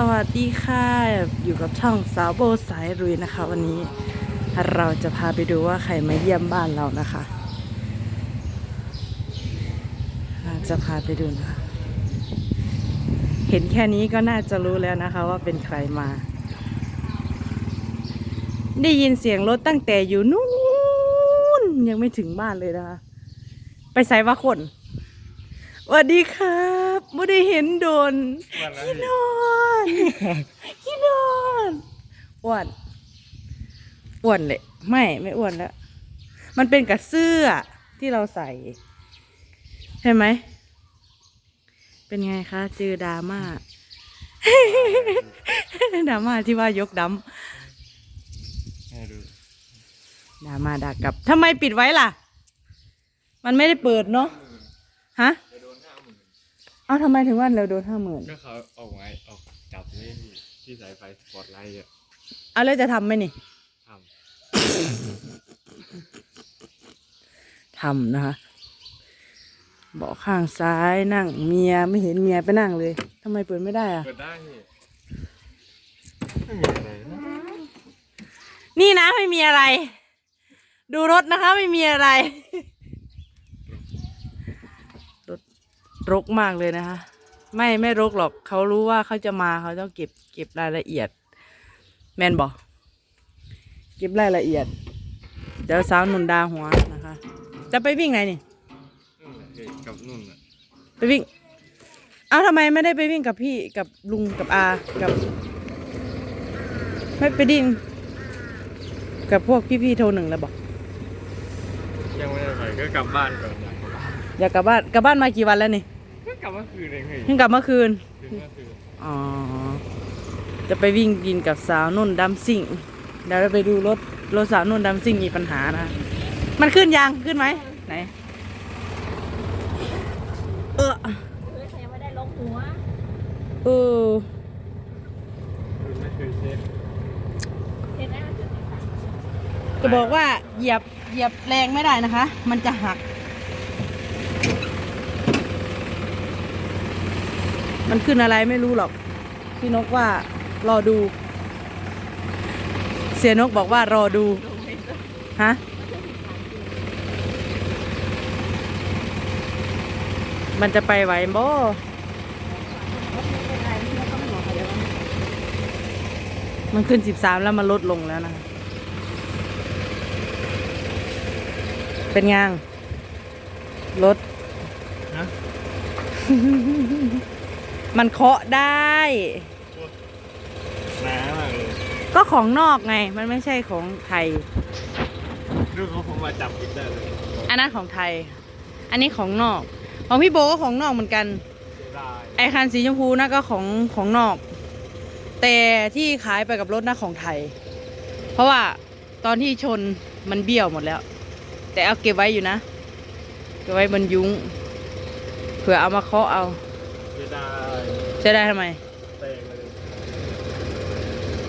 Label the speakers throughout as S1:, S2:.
S1: สวัสดีค่ะ อยู่กับช่องสาวโบสายรุยนะคะ วันนี้เราจะพาไปดูว่าใครมาเยี่ยมบ้านเรานะคะเราจะพาไปดูนะคะเห็นแค่นี้ก็น่าจะรู้แล้วนะคะว่าเป็นใครมา ได้ยินเสียงรถตั้งแต่อยู่นู่นยังไม่ถึงบ้านเลยนะคะ ไปใส่ว่าคนสวัสดีครับไม่ได้เห็นโดนขี้นอ นขี้นอนอ้วนอ้วนเลยไม่ไม่อ้วนแล้ว มันเป็นกับเสื้อที่เราใส่ใช่ไหม เป็นไงคะเจอดราม่าดราม่าที่ว่ายกด
S2: ให้ดูำ
S1: ดราม่าด่ากลับทำไมปิดไว้ล่ะ มันไม่ได้เปิดเนาะฮะ
S2: จะโดนห้าหมื่น
S1: เอ้าทำไมถึงว่าเราโดนห้าหมื่น
S2: ก็เขาเอาไว้เอาจับเล่น ที่สายไฟสปอตไลท์อะ
S1: เอาแล้วจะทำไหมนี่
S2: ท
S1: ทำนะคะ เบาะข้างซ้ายนั่งเมียไม่เห็นเมียไปนั่งเลยทำไมเปิดไม่ได้ำอะ
S2: เปิดได้นี่ไม่มีอะไรนะ
S1: นี่นะไม่มีอะไร ดูรถนะคะไม่มีอะไร รถรกมากเลยนะคะ ไม่ไม่รกหรอก เขารู้ว่าเขาจะมาเขาต้องเก็บเก็บรายละเอียด แมนบอกเก็บรายละเอียด เดี๋ยวสาวหนุนดาหัวนะคะ จะไปวิ่งไหนนี่
S2: นู่นแหละเฮ้ยกับนุ่นอะ
S1: ไปวิ่ง เอาทำไมไม่ได้ไปวิ่งกับพี่กับลุงกับอากับ ไม่ไปดิ้งกับพวกพี่ๆโทรหนึ่งแล้วบอก
S2: ยังไม่ได้ไปก็กลับบ้านก่อนอยากกลับบ้าน
S1: อยากกลับบ้านกลับบ้านมากี่วันแล้วนี่
S2: ก็กลับเมื่อคืนเองเฮ้ย
S1: เพิ่งกลับเมื่อคืน
S2: ถึงเมื่อคืน
S1: อ๋อ จะไปวิ่งกินกับสาวนุ่นดำซิ่งเดี๋ยวเราไปดูรถรถสาวนุ่นดำซิ่งมีปัญหานะ มันขึ้นยังขึ้นไหมไหน เออ
S3: เฮ้ยเขายังไม่ได้ลงหัว
S1: เออ
S2: คืนไม่เคยเช็ด
S3: เห็นไหมมันจุดที่สาม
S1: จะบอกว่าเหยียบเหยียบแรงไม่ได้นะคะ มันจะหัก มันขึ้นอะไรไม่รู้หรอก พี่นกว่ารอดู เสียนกบอกว่ารอดู ฮะ มันจะไปไหวบ่
S3: มัน
S1: ขึ้นสิบสามแล้วมันลดลงแล้วนะ เป็นไงงรถ
S2: นะ
S1: มันเคาะได้
S2: หนามากเลย
S1: ก็ของนอกไง มันไม่ใช่ของไทย
S2: ดูเขาคงมาจับกินได้เลย
S1: อันนั้นของไทย อันนี้ของนอก ของพี่โบก็ของนอกเหมือนกัน
S2: ได้
S1: ไอคันสีชมพูนะก็ของของนอก แต่ที่ขายไปกับรถนะของไทย เพราะว่าตอนที่ชนมันเบี้ยวหมดแล้ว แต่เอาเก็บไว้อยู่นะ เก็บไว้บนยุ้งเผื่อเอามาเคาะเอา
S2: ไม่ได้
S1: ใช้ได้ทำไม
S2: เตะเลย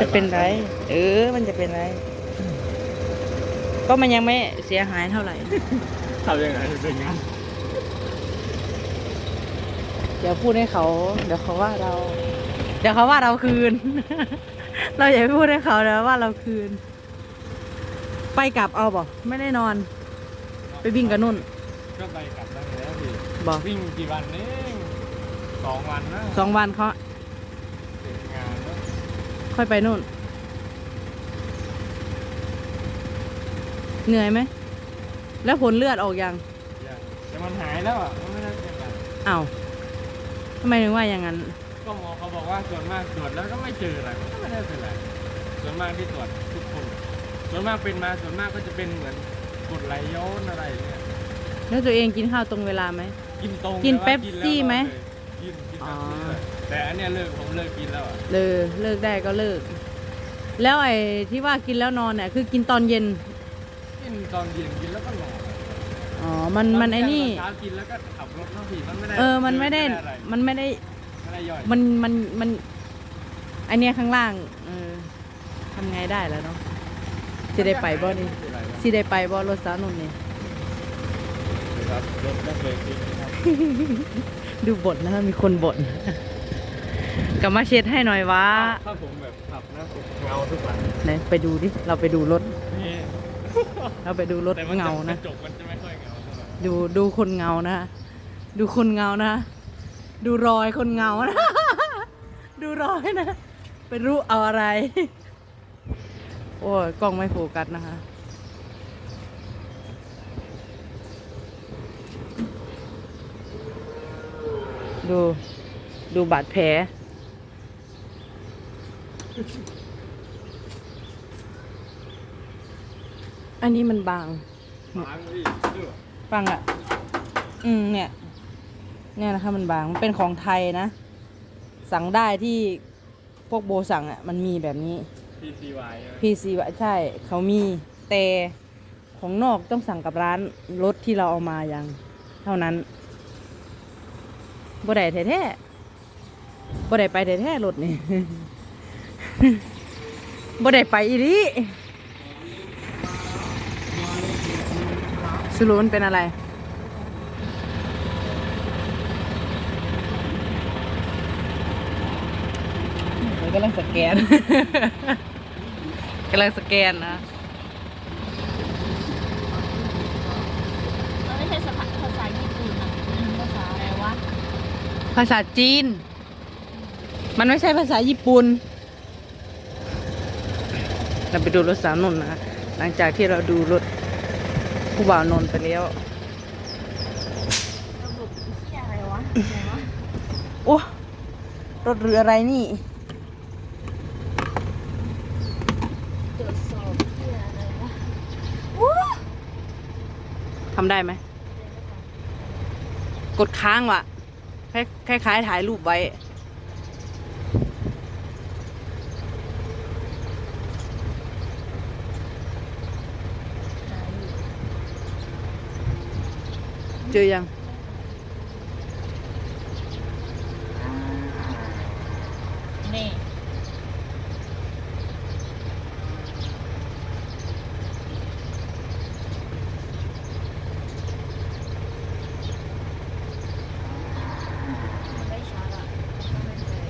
S1: จะเป็นไร เออ มันจะเป็นไร ก็มันยังไม่เสียหายเท่าไหร่
S2: ทำยังไงถึงเป็นงั้น
S1: เดี๋ยวพูดให้เขา เดี๋ยวเขาว่าเรา เดี๋ยวเขาว่าเราคืน เราอย่าไปพูดให้เขาเดี๋ยวว่าเราคืน ไปกลับเอาบอกไม่ได้นอน ไปวิ่งกับนุ่น
S2: ก็ไปกลับได้แล้วพี่
S1: บอก
S2: วิ่งกี่วันเอง สองวันนะ
S1: สองวันเขา
S2: เสร็จงานแล้ว
S1: ค่อยไปนู่น เหนื่อยไหม แล้วผลเลือดออกยัง
S2: ยังแต่มันหายแล้วอะมันไม่ได้เป็นไร
S1: อ้าวทำไมถึงว่าอย่างนั้น
S2: ก็หมอเขาบอกว่าส่วนมากตรวจแล้วก็ไม่เจออะไรก็ไม่ได้เป็นไรส่วนมากที่ตรวจทุกคน ส่วนมากเป็นมาส่วนมากก็จะเป็นเหมือนกรดไหลย้อนอะไรเนี่ย
S1: แล้วตัวเองกินข้าวตรงเวลาไหม
S2: กินตรง
S1: กิน
S2: แต่ว่า
S1: เป๊ปซี่
S2: แล้ว
S1: ไหม
S2: กินกิน
S1: อ๋
S2: เป๊
S1: อ
S2: ปซี่เลยแต่อันเนี้ยเลิกผมเลิกกินแล้วอะ
S1: เลิกเลิกได้ก็เลิก แล้วไอ้ที่ว่ากินแล้วนอนเนี่ยคือกินตอนเย็น
S2: กินตอนเย็นกินแล้วก็นอน
S1: อ๋อ มันมันไอ้นี่
S2: ตเช้ากินแล้วก็ขับรถเนาะพี่มันไม่ได้
S1: เออ มันไม่ได้
S2: อะไร
S1: มันไม่ได้
S2: ไม่ได้ย่อย
S1: มันมันมันไอเนี้ยข้างล่าง เออทำไงได้แล้วเนาะสิได้ไปบ่นี่
S2: ไม่เป็นไรนะ
S1: สิได้ไปบ่รถสาวนุ่นนี่
S2: ครับรถไม่เคยกินนะครับ
S1: ดูบ่นนะคะมีคนบ่นกลับมาเช็ดให้หน่อยวะ
S2: ถ้าผมแบบขับนะผมเงาทุกวัน
S1: ไหนไปดูดิ เราไปดูรถ
S2: นี่
S1: เราไปดูรถ
S2: แต่มันจะ
S1: เงากนะ
S2: ระจกมันจะไม่ค่อยเงาเท่าไหร่
S1: ดูดูคนเงานะ ดูคนเงานะ ดูรอยคนเงานะ ดูรอยนะ ไปรู้เอาอะไร โอ้ยกล้องไม่โฟกัสนะคะ ดู ดูบาดแผล อันนี้มันบาง
S2: ล้างพี่ดู
S1: ฟังอะ อืมเนี่ย เนี่ยนะคะมันบาง มันเป็นของไทยนะ สั่งได้ที่พวกโบสั่งอะ มันมีแบบนี้
S2: PCY ใช่ไหม
S1: PC ว่าใช่ เขามีแต่ของนอกต้องสั่งกับร้านรถที่เราเอามาอย่าง เท่านั้น บ่ได้แท้ๆบ่ได้ไปแท้ๆรถนี่บ่ได้ไปอีหลีสรุปมันเป็นอะไร กำลังสแกน กำลังสแกนนะ
S3: มันไม่ใช่ภาษาภาษาญี่ปุ่นอะมันภาษาอะไรวะ
S1: ภาษาจีน มันไม่ใช่ภาษาญี่ปุ่น เราไปดูรถสาวนนท์นะ หลังจากที่เราดูรถผู้บ่าวนนท์ไปแล้ว
S3: ระบบที่อะไรวะอะไรวะ
S1: โอ้รถเรืออะไรนี่
S3: ตรวจสอบที่อะไรวะ
S1: ทำได้ไหม กดค้างว่ะ คล้ายคล้ายๆถ่ายรูปไว้ เจอยัง
S3: นี่ ไม่ชัดอะก็ไม่เคย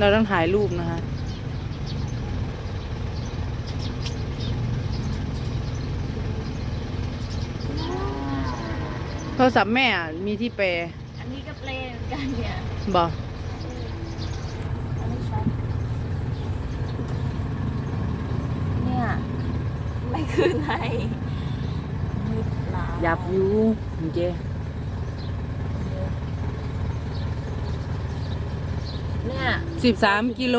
S1: เราต้องถ่ายรูปนะคะโทรศัพท์แม่อะมีที่แปล
S3: อันนี้ก็เปลเหมือนกันเนี่ย
S1: บอก
S3: อันนี้ชัดเนี่ยไม่คืนในมืดลา
S1: ยับอยู่เจ
S3: เนี่ย
S1: สิบสามกิโล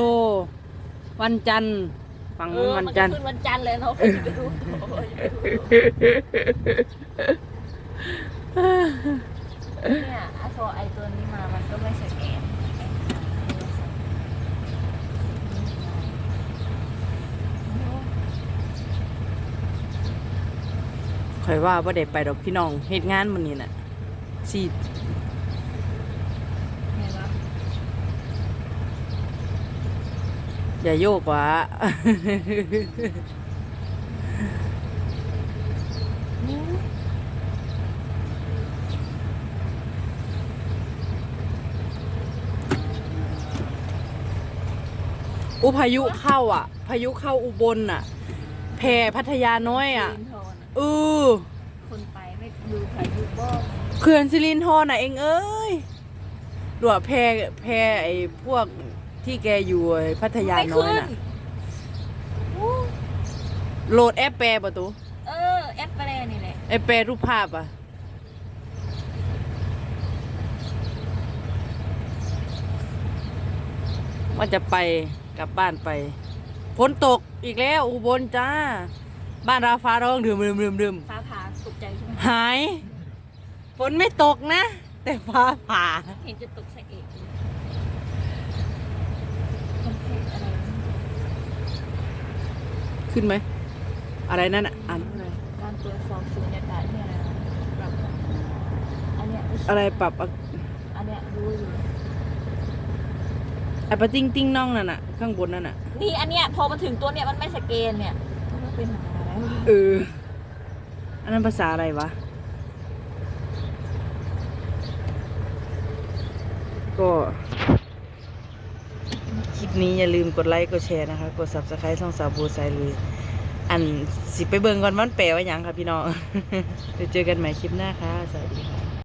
S1: วันจันทร์ฝั่ง
S3: เอ
S1: นู้น
S3: อ
S1: วัน
S3: มัน
S1: จั
S3: จะ
S1: นทร์
S3: ขึ้นวันจันทร์เลยเนาะไปดูเนี่ยอะพอไอตัวนี้มามันก็ไม่สแกน
S1: ข่อยว่าว่าได้ไปดอกพี่น้องเหตุงานมันนี่น่ะสี
S3: เห็นปะ
S1: อย่าโยกวะอุพายุเข้าอะ พายุเข้าอุบลอะ แพพัทยาน้อยอะ
S3: ลินโทน
S1: เออ
S3: คนไปไม่ดูพายุบ้อง
S1: เขื่อนสิรินทรน่ะเองเอ้ยหลวแพแพไอ้พวก ที่แกอยู่ไอ้พัทยา
S3: ไม่
S1: น้อย
S3: ขึ้น
S1: น่ะโหลดแอปแปลประตู
S3: เออแอปเปรนี่แหละ
S1: แอปแปลรูปภาพอะ ว่าจะไปกลับบ้านไปฝนตกอีกแล้วอุบลจ้า บ้านเราฟ้าร้องดื่มดื่มดื่มดื่ม
S3: ฟ้าผ่าตกใจใช่ไหม
S1: หายฝนไม่ตกนะ แต่ฟ้าผ่า
S3: เห็นจะตกใส่เอกเลยมันเป็นอะไรวะ
S1: ขึ้นไหม อะไรนั่นอะอ่านว่าอะไร
S3: การตรวจสอบสูญญากาศเนี่ยนะแบบอันเนี้ยม่ใช่
S1: อะไรปรับอะ
S3: อันเนี้ยรู้อยู่
S1: ไอ้ปะติ้งติ้งน้องนั่นน่ะ ข้างบนนั่นน่ะ
S3: นี่อันเนี้ยพอมาถึงตัวเนี้ยมันไม่สแกนเนี่ยมันเป็นอะไรวะ
S1: เออ อันนั้นภาษาอะไรวะกก็คลิป นี้อย่าลืมกดไลค์กดแชร์นะคะ กด subscribe ช่องสาวบัวไซลุยอันสิไปเบิ่งก่อนมันแปลว่าหยังค่ะพี่น้องเดี๋ยวเจอกันใหม่คลิปหน้าค่ะ สวัสดีค่ะ